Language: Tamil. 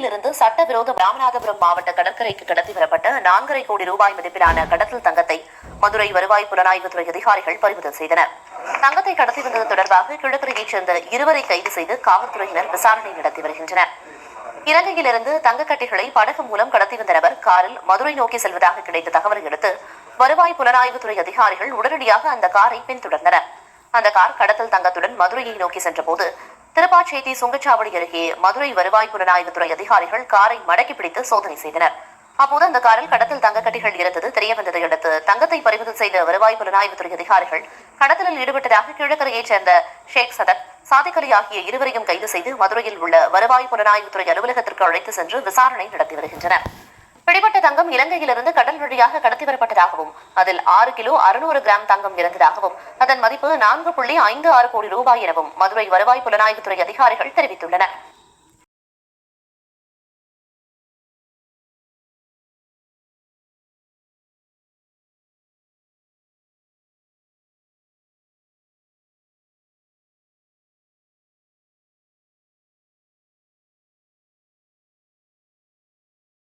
இலங்கையிலிருந்து சட்டவிரோத ராமநாதபுரம் மாவட்ட கடற்கரைக்கு கடத்தி வரப்பட்ட நான்கரை கோடி ரூபாய் மதிப்பிலான கடத்தல் தங்கத்தை மதுரை வருவாய் புலனாய்வுத்துறை அதிகாரிகள் பறிமுதல் செய்தனர். தங்கத்தை கடத்தி வந்தது தொடர்பாக கிழக்கரையைச் சேர்ந்த இருவரை கைது செய்து காவல்துறையினர் விசாரணை நடத்தி வருகின்றனர். இலங்கையிலிருந்து தங்கக்கட்டிகளை படகு மூலம் கடத்தி வந்த நபர் காரில் மதுரை நோக்கி செல்வதாக கிடைத்த தகவலை அடுத்து வருவாய் புலனாய்வுத்துறை அதிகாரிகள் உடனடியாக அந்த காரை பின்தொடர்ந்தனர். அந்த கார் கடத்தல் தங்கத்துடன் மதுரையை நோக்கி சென்றபோது திருப்பாச்சேத்தி சுங்கச்சாவடி அருகே மதுரை வருவாய் புலனாய்வுத்துறை அதிகாரிகள் காரை மடக்கி பிடித்து சோதனை செய்தனர். அப்போது அந்த காரில் கடத்தல் தங்கக்கட்டிகள் இருந்தது தெரிய வந்ததை அடுத்து தங்கத்தை பறிமுதல் செய்த வருவாய் புலனாய்வுத்துறை அதிகாரிகள் கடத்தலில் ஈடுபட்டதாக கிழக்கரையைச் சேர்ந்த ஷேக் சதக் சாதிக்கலி ஆகிய இருவரையும் கைது செய்து மதுரையில் உள்ள வருவாய் புலனாய்வுத்துறை அலுவலகத்திற்கு அழைத்து சென்று விசாரணை நடத்தி வருகின்றனர். பிடிபட்ட தங்கம் இலங்கையிலிருந்து கடல் வழியாக கடத்தி வரப்பட்டதாகவும் அதில் ஆறு கிலோ அறுநூறு கிராம் தங்கம் இருந்ததாகவும் அதன் மதிப்பு நான்கு புள்ளி ஐந்து ஆறு கோடி ரூபாய் எனவும் மதுரை வருவாய் புலனாய்வுத்துறை அதிகாரிகள் தெரிவித்துள்ளனர்.